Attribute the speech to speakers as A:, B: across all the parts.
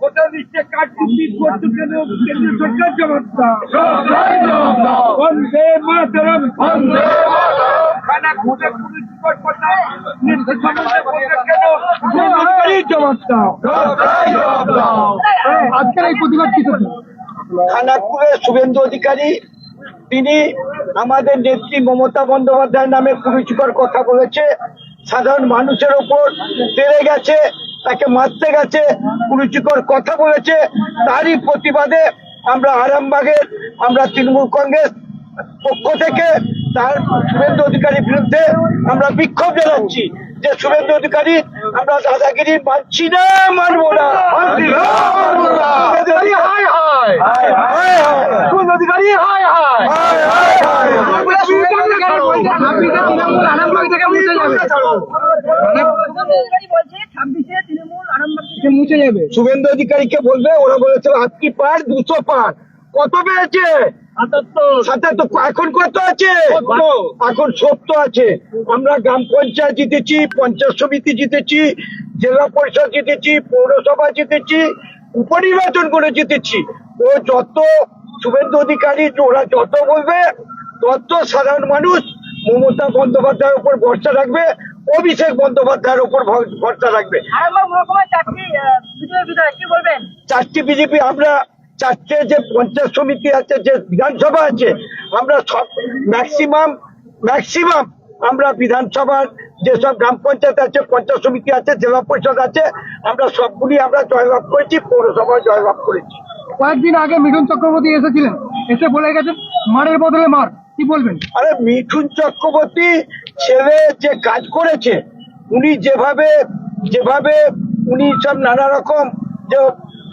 A: গোটা বিশ্বে কারচুপি করছে কেন? কেন্দ্র সরকার জবাব দাও বন্দে মাতরম। খানা খুঁজে পুলিশ কথা নির্দেশ সম্বন্ধে বলছে কেন? সরকারই জবাব দাও
B: আজকের এই প্রতিবাদ কি
C: খানাকুরের শুভেন্দু অধিকারী তিনি আমাদের নেত্রী মমতা বন্দ্যোপাধ্যায়ের নামে কুরুচিকর কথা বলেছে। সাধারণ মানুষের ওপর তেড়ে গেছে। তাকে মারতে গেছে কুরুচিকর কথা বলেছে তারই প্রতিবাদে আমরা আরামবাগের আমরা তৃণমূল কংগ্রেস পক্ষ থেকে তার শুভেন্দু অধিকারীর বিরুদ্ধে আমরা বিক্ষোভ জানাচ্ছি। যে শুভেন্দু অধিকারী আমরা দাদাগিরি মানছি না মানবো না। অধিকারী, হায় হায় হায় হায় হায় অধিকারী হায় হায়
B: মুছে যাবে
C: শুভেন্দু অধিকারীকে বলবে ওরা বলেছে আটটি পার? দুশো পার। কত পেয়েছে? এখন কত আছে? এখন সত্য আছে। আমরা গ্রাম পঞ্চায়েত জিতেছি পঞ্চায়েত সমিতি জিতেছি জেলা পরিষদ জিতেছি পৌরসভা জিতেছি উপনির্বাচন করে জিতেছি। ও যত শুভেন্দু অধিকারী ওরা যত বলবে তত সাধারণ মানুষ মমতা বন্দ্যোপাধ্যায়ের উপর ভরসা রাখবে অভিষেক বন্দ্যোপাধ্যায়ের উপর ভর- ভরসা রাখবে।
D: চারটি
C: বিজেপি আমরা চারটে যে পঞ্চায়েত সমিতি আছে যে বিধানসভা আছে আমরা সব ম্যাক্সিমাম ম্যাক্সিমাম আমরা বিধানসভার যেসব গ্রাম পঞ্চায়েত আছে পঞ্চায়েত সমিতি আছে জেলা পরিষদ আছে আমরা সবগুলি আমরা জয়লাভ করেছি পৌরসভায় জয়লাভ করেছি।
B: কয়েকদিন আগে মিঠুন চক্রবর্তী এসেছিলেন এসে বলে গেছেন মারের বদলে মার। কি বলবেন?
C: আরে মিঠুন চক্রবর্তী, ছেলে যে কাজ করেছে, উনি যেভাবে যেভাবে উনি সব নানা রকম যে,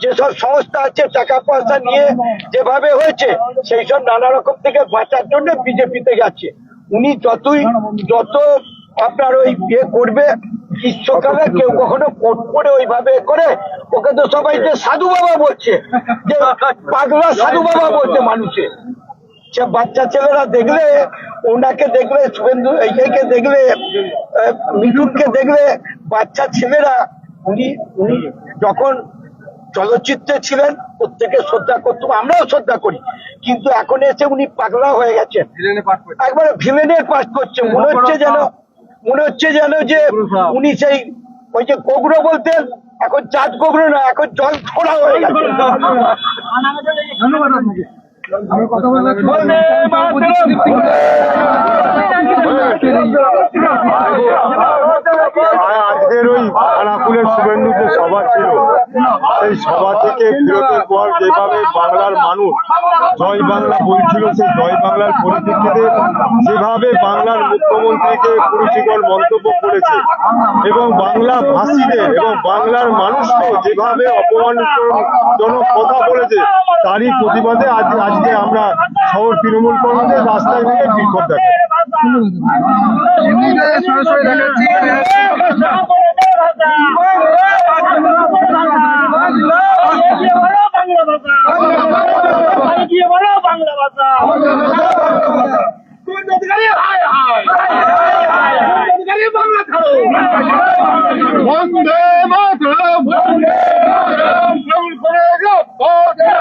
C: যেসব সংস্থা আছে, টাকা পয়সা নিয়ে যেভাবে হয়েছে, সেই সব নানা রকম থেকে বাঁচার জন্য বিজেপিতে গেছে উনি যতই, যত আপনার ওই ইয়ে করবে, গ্রীষ্মকালে কেউ কখনো কোট করে ওইভাবে করে, ওকে তো সবাই যে সাধু বাবা বলছে, যে পাগলা সাধু বাবা বলছে মানুষে। সে বাচ্চা ছেলেরা দেখলে ওনাকে দেখলে শুভেন্দু এইকে দেখলে মিঠুনকে দেখলে বাচ্চা ছেলেরা উনি উনি যখন চলচ্চিত্রে ছিলেন প্রত্যেকে শ্রদ্ধা করতাম আমরাও শ্রদ্ধা করি। কিন্তু এখন এসে উনি পাগলা হয়ে গেছেন। একবারে ভিলেনের পাস করছে। মনে হচ্ছে যেন মনে হচ্ছে যেন যে উনি সেই ওই যে গোগরো বলতেন এখন চাঁদ গোগরো না এখন জল ছড়া হয়ে গেছে।
B: আমি কথা।
E: আর আজকের ওই খানাকুলের শুভেন্দু যে সভা ছিল। সেই সভা থেকে ফেরতের পর যেভাবে বাংলার মানুষ জয় বাংলা বলছিল, সেই জয় বাংলার পরিপ্রেক্ষিতে যেভাবে বাংলার মুখ্যমন্ত্রীকে কুরুচিকর মন্তব্য করেছে এবং বাংলা ভাষীদের এবং বাংলার মানুষকে যেভাবে অপমানজনক কথা বলেছে, তারই প্রতিবাদে আজ আজকে আমরা শহর তৃণমূল কংগ্রেসের রাস্তায় নেমে বিক্ষোভ
B: এমনিতে সরাসরি দেখাচ্ছি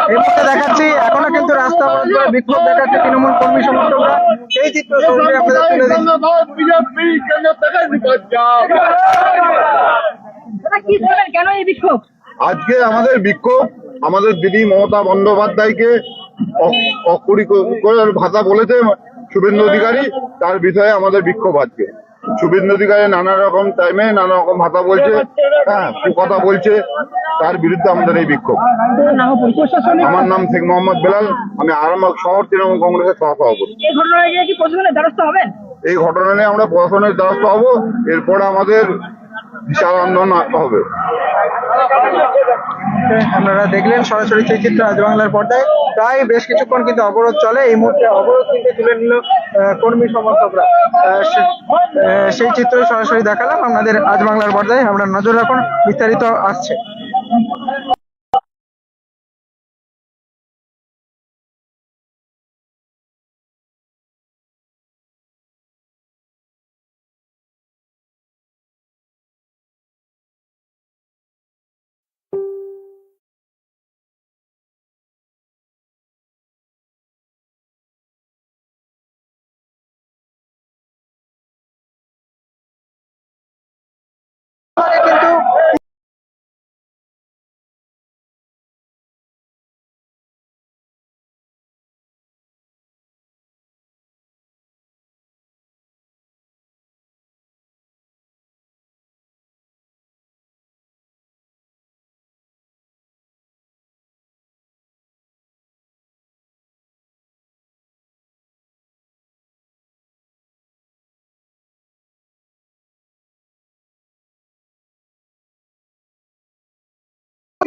B: এই মুহূর্তে দেখাচ্ছি এখনও কিন্তু রাস্তা অবরোধ করে বিক্ষোভ দেখাচ্ছে তৃণমূল কর্মী সমর্থকরা সেই চিত্র সরাসরি আপনাদের তুলে দিচ্ছি
D: দাদা কি বলবেন কেন এই বিক্ষোভ
E: আজকে আমাদের বিক্ষোভ, আমাদের দিদি মমতা বন্দ্যোপাধ্যায়কে অ- অকুরিকর ভাষা বলেছে শুভেন্দু অধিকারী, তার বিষয়ে আমাদের বিক্ষোভ আজকে। শুভেন্দু অধিকারী নানা রকম টাইমে নানা রকম ভাষা বলছে হ্যাঁ কথা বলছে, তার বিরুদ্ধে আমাদের এই বিক্ষোভ। আমার নাম শেখ মোহাম্মদ বেলাল, আমি আরামবাগ শহর তৃণমূল কংগ্রেসের সহসভাপতি।
D: এই
E: ঘটনা নিয়ে আমরা প্রশাসনের দ্বারস্থ হব এরপরে আমাদের বিশাল আন্দোলন হবে।
B: আপনারা দেখলেন সরাসরি সেই চিত্র আজ বাংলার পর্দায়। প্রায় বেশ কিছুক্ষণ কিন্তু অবরোধ চলে। এই মুহূর্তে অবরোধ কিন্তু তুলে নিল কর্মী সমর্থকরা। সেই চিত্র সরাসরি দেখালাম। আপনাদের আজ বাংলার পর্দায় আমরা নজর রাখুন, বিস্তারিত আসছে।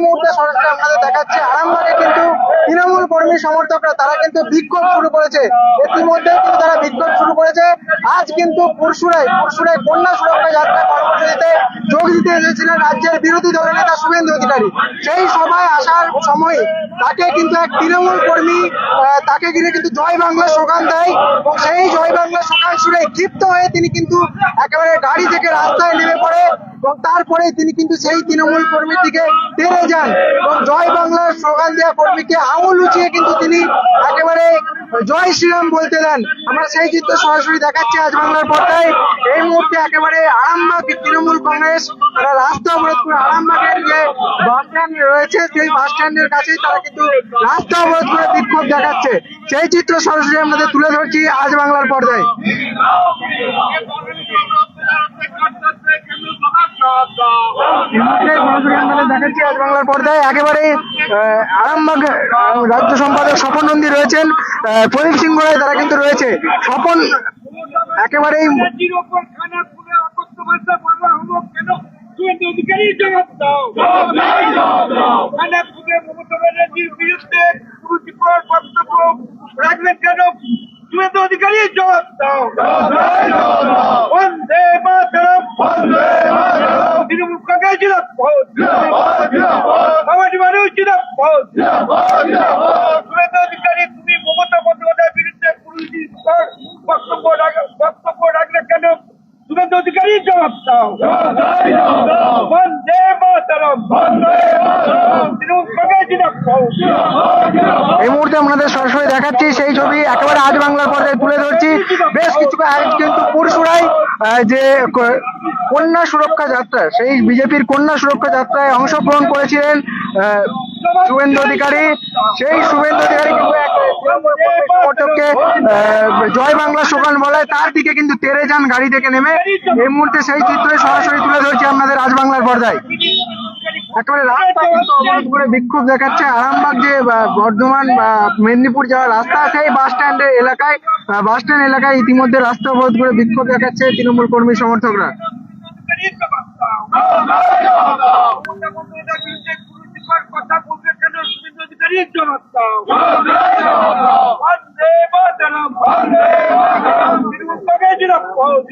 B: মুহূর্তে সরাসরি আপনাদের দেখাচ্ছি। আরামবাগে কিন্তু তৃণমূল কর্মী সমর্থকরা, তারা কিন্তু বিক্ষোভ শুরু করেছে। ইতিমধ্যে কিন্তু তারা বিক্ষোভ শুরু করেছে। আজ কিন্তু পুরসুরায় পুরসুরায় কন্যা সুরক্ষা যাত্রা কর্মসূচিতে যোগ দিতে এসেছিলেন রাজ্যের বিরোধী দলের নেতা শুভেন্দু অধিকারী। সেই সভায় আসার সময় তাকে কিন্তু এক তৃণমূল কর্মী তাকে ঘিরে কিন্তু জয় বাংলা স্লোগান দেয় এবং সেই জয় বাংলা স্লোগান শুনে ক্ষিপ্ত হয়ে তিনি কিন্তু একেবারে গাড়ি থেকে রাস্তায় নেমে পড়ে। এবং তারপরে তিনি কিন্তু সেই তৃণমূল কর্মীর দিকে তেড়ে যান। এবং জয় বাংলার স্লোগান দেওয়া কর্মীকে আঙুল উঁচিয়ে কিন্তু তিনি একেবারে জয় শ্রীরাম বলতে দেন। আমরা সেই চিত্র সরাসরি দেখাচ্ছি আজ বাংলার পর্দায়। এই মুহূর্তে একেবারে আরামবাগ তৃণমূল কংগ্রেস, তারা রাস্তা অবরোধ করে আরামবাগের যে বাস স্ট্যান্ড রয়েছে, সেই বাস স্ট্যান্ডের কাছেই তারা কিন্তু রাস্তা অবরোধ করে বিক্ষোভ দেখাচ্ছে। সেই চিত্র সরাসরি আমাদের তুলে ধরছি আজ বাংলার পর্দায় এই মুহূর্তে সরাসরি আমাদের দেখাচ্ছি আজ বাংলার পর্দায়। একেবারে আরামবাগ রাজ্য সম্পাদক স্বপন নন্দী রয়েছেন। প্রদীপ সিংহ রায় তারা কিন্তু রয়েছে। স্বপন একেবারেই
A: বিরুদ্ধে বক্তব্য রাখবেন কেন অধিকারী জবাব দাও বন্দে মাতরম তৃণমূল কংগ্রেস জিরাপদ সমাজ মানুষ জিরাপদ শুভেন্দু অধিকারী তুমি মমতা বন্দ্যোপাধ্যায়ের বিরুদ্ধে কুরুচিকর বক্তব্য রাখ- বক্তব্য রাখলে কেন শুভেন্দু অধিকারী জবাব দাও বন্দে মাতরম তৃণমূল কংগ্রেস জিরাপদ
B: এই মুহূর্তে আমাদের সরাসরি দেখাচ্ছি সেই ছবি একেবারে আজ বাংলার পর্দায় তুলে ধরছি। বেশ কিছু কিন্তু পুরসুরাই যে কন্যা সুরক্ষা যাত্রা সেই বিজেপির কন্যা সুরক্ষা যাত্রায় অংশগ্রহণ করেছিলেন শুভেন্দু অধিকারী। সেই শুভেন্দু অধিকারী আহ, জয় বাংলা স্লোগান বলায় তার দিকে কিন্তু তেরে যান গাড়ি থেকে নেমে। এই মুহূর্তে সেই চিত্রে সরাসরি তুলে ধরছি আপনাদের আজ বাংলার পর্দায়। একেবারে রাস্তা অবরোধ করে বিক্ষোভ দেখাচ্ছে আরামবাগ যে বর্ধমান মেদিনীপুর যাওয়ার রাস্তা সেই বাস স্ট্যান্ডের এলাকায় বাস স্ট্যান্ড এলাকায় ইতিমধ্যে রাস্তা অবরোধ করে বিক্ষোভ দেখাচ্ছে তৃণমূল কর্মী সমর্থকরা
A: কথা বলতে কেন শুভেন্দু অধিকারী জবাব দাও বন্দে মাতরম তৃণমূল কংগ্রেস জিরাপদ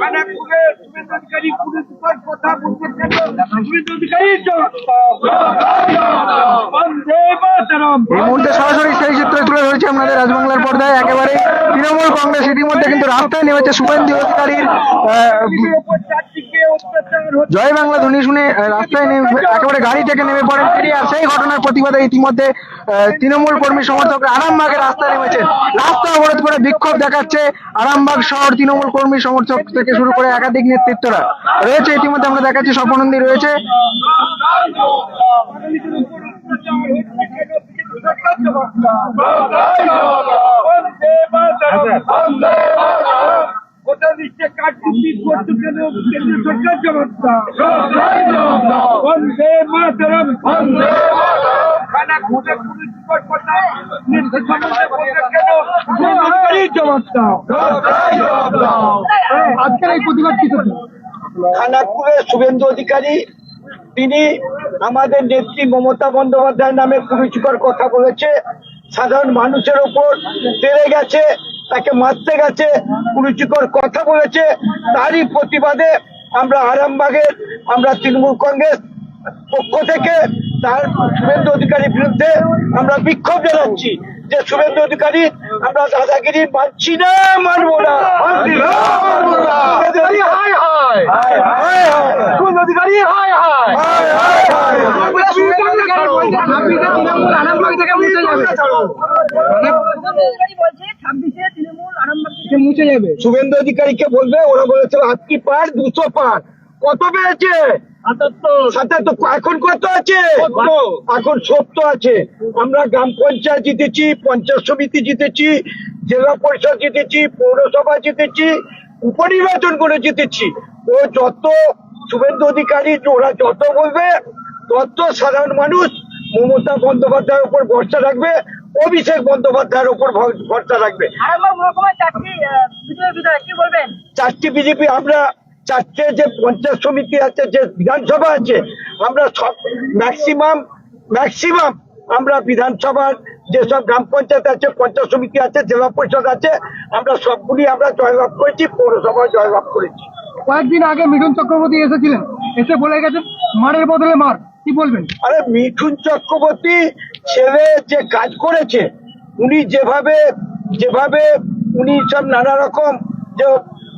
A: খানা খুলে শুভেন্দু অধিকারী কুরুচিকর কথা বলতে কেন
B: এই মুহূর্তে সরাসরি সেই চিত্র তুলে ধরেছে আমাদের রাজবাংলার পর্দায়। একেবারে তৃণমূল কংগ্রেস ইতিমধ্যে কিন্তু রাস্তায় নেমেছে শুভেন্দু অধিকারীর জয় বাংলা ধ্বনি শুনে রাস্তায় একেবারে গাড়ি থেকে নেমে পড়েন। আর সেই ঘটনার প্রতিবাদে ইতিমধ্যে তৃণমূল কর্মী সমর্থকরা আরামবাগে রাস্তায় নেমেছেন। রাস্তা অবরোধ করে বিক্ষোভ দেখাচ্ছে আরামবাগ শহর তৃণমূল কর্মী সমর্থক থেকে শুরু করে একাধিক নেতৃত্বরা। রয়েছে ইতিমধ্যে আমরা দেখাচ্ছি, স্বপনন্দী রয়েছে।
A: কাঠকুপি করতে কেন কেন্দ্রীয় সরকার জবাব বন্দে মাতরম। খানা খুঁজে পুলিশ কথা নির্দেশ সম্বন্ধে বলতে কেন সরকারি জবাব দাও।
B: আজকের এই প্রতিবাদ কি
C: খানাকুরের শুভেন্দু অধিকারী তিনি আমাদের নেত্রী মমতা বন্দ্যোপাধ্যায়ের নামে কুরুচিকর কথা বলেছে। সাধারণ মানুষের উপর তেড়ে গেছে তাকে মারতে গেছে কুরুচিকর কথা বলেছে। তারই প্রতিবাদে আমরা আরামবাগের আমরা তৃণমূল কংগ্রেস পক্ষ থেকে তার শুভেন্দু অধিকারীর বিরুদ্ধে আমরা বিক্ষোভ জানাচ্ছি। যে শুভেন্দু অধিকারী আমরা দাদাগিরি মানছি না মানবো না। অধিকারী হায় হায়। শুভেন্দু
B: মুছে যাবে।
C: অধিকারীকে বলবে ওরা বলেছে আটটি পার? দুশো পার। কত পেয়েছে? সাতাত্তর। এখন কত আছে? এখন সত্তর আছে। আমরা গ্রাম পঞ্চায়েত জিতেছি পঞ্চায়েত সমিতি জিতেছি জেলা পরিষদ জিতেছি পৌরসভা জিতেছি উপনির্বাচন করে জিতেছি। ও যত শুভেন্দু অধিকারী ওরা যত বলবে তত সাধারণ মানুষ মমতা বন্দ্যোপাধ্যায়ের উপর ভরসা রাখবে অভিষেক বন্দ্যোপাধ্যায়ের উপর ভরসা রাখবে।
D: চারটি
C: বিজেপি আমরা চারটে যে পঞ্চায়েত সমিতি আছে যে বিধানসভা আছে আমরা সব ম্যাক্সিমাম ম্যাক্সিমাম আমরা বিধানসভার যেসব গ্রাম পঞ্চায়েত আছে পঞ্চায়েত সমিতি আছে জেলা পরিষদ আছে আমরা সবগুলি আমরা জয়লাভ করেছি পৌরসভায় জয়লাভ করেছি।
B: কয়েকদিন আগে মিঠুন চক্রবর্তী এসেছিলেন এসে বলে গেছেন মারের বদলে মার কি বলবেন?
C: আরে মিঠুন চক্রবর্তী ছেলে যে কাজ করেছে উনি যেভাবে যেভাবে উনি সব নানা রকম যে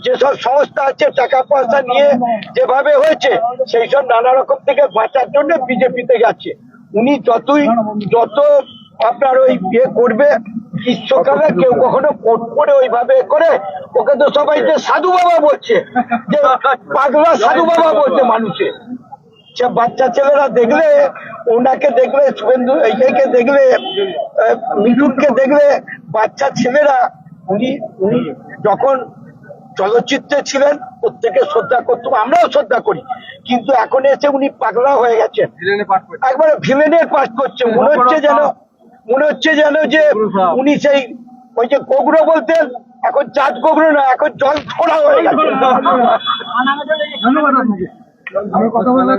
C: যেসব সংস্থা আছে, টাকা পয়সা নিয়ে যেভাবে হয়েছে সেই সব নানা রকম থেকে বাঁচার জন্য বিজেপিতে গেছে উনি যতই যত আপনার ওই ইয়ে করবে গ্রীষ্মকালে কেউ কখনো কোট করে ওইভাবে করে, ওকে তো সবাই যে সাধু বাবা বলছে, যে পাগলা সাধু বাবা বলছে মানুষে। সে বাচ্চা ছেলেরা দেখলে, ওনাকে দেখলে, শুভেন্দু এইকে দেখলে মিঠুনকে দেখলে, বাচ্চা ছেলেরা, উনি উনি যখন চলচ্চিত্রে ছিলেন প্রত্যেকে শ্রদ্ধা করতাম আমরাও শ্রদ্ধা করি। কিন্তু এখন এসে উনি পাগলা হয়ে গেছেন। একবারে ভিলেনের পাস করছে। মনে হচ্ছে যেন মনে হচ্ছে যেন যে উনি সেই ওই যে গোগরো বলতেন এখন চাঁদ গোগরো না এখন জল ছড়া হয়ে গেছে।
B: ধন্যবাদ আপনাকে। আমি কথা বললাম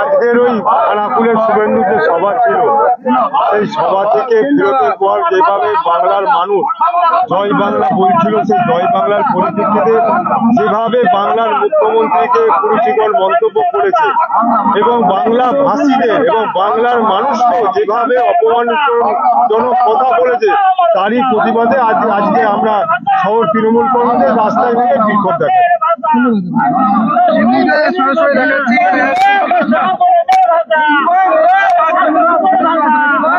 E: আজকের ওই খানাকুলের শুভেন্দু যে সভা ছিল সেই সভা থেকে ফেরতের পর যেভাবে বাংলার মানুষ জয় বাংলা বলছিল সেই জয় বাংলার পরিপ্রেক্ষিতে যেভাবে বাংলার মুখ্যমন্ত্রীকে কুরুচিকর মন্তব্য করেছে এবং বাংলা ভাষীদের এবং বাংলার মানুষকে যেভাবে অপমানজনক কথা বলেছে তারই প্রতিবাদে আজ আজকে আমরা শহর তৃণমূল কংগ্রেসের রাস্তায় থেকে বিক্ষোভ
B: এমনিতে সরাসরি দেখাচ্ছি।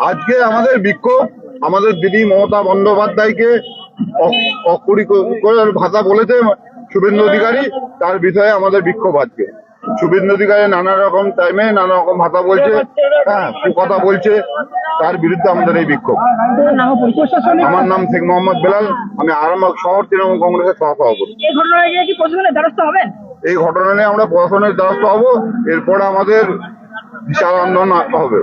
E: আজকে আমাদের বিক্ষোভ আমাদের দিদি মমতা বন্দ্যোপাধ্যায়কে অ- অকুড়িকর ভাষা বলেছে শুভেন্দু অধিকারী তার বিষয়ে আমাদের বিক্ষোভ আজকে। শুভেন্দু অধিকারী নানা রকম টাইমে নানা রকম ভাষা বলছে হ্যাঁ কথা বলছে তার বিরুদ্ধে আমাদের এই বিক্ষোভ। আমার নাম শেখ মোহাম্মদ বেলাল আমি আরামবাগ শহর তৃণমূল কংগ্রেসের সহসভাপতি।
D: এই
E: ঘটনা নিয়ে আমরা প্রশাসনের দ্বারস্থ হব এরপরে আমাদের বিশাল আন্দোলন হবে।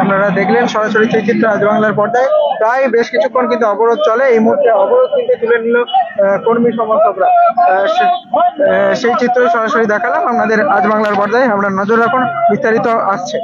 B: আপনারা দেখলেন সরাসরি চিত্র আজ বাংলার পর্দায়। প্রায় বেশ কিছুক্ষণ কিন্তু অবরোধ চলে। এই মুহূর্তে অবরোধ কিন্তু তুলে নিল কর্মী সমর্থকরা। সেই চিত্র সরাসরি দেখালাম। আপনাদের আজ বাংলার পর্দায় আমরা নজর রাখুন, বিস্তারিত আসছে।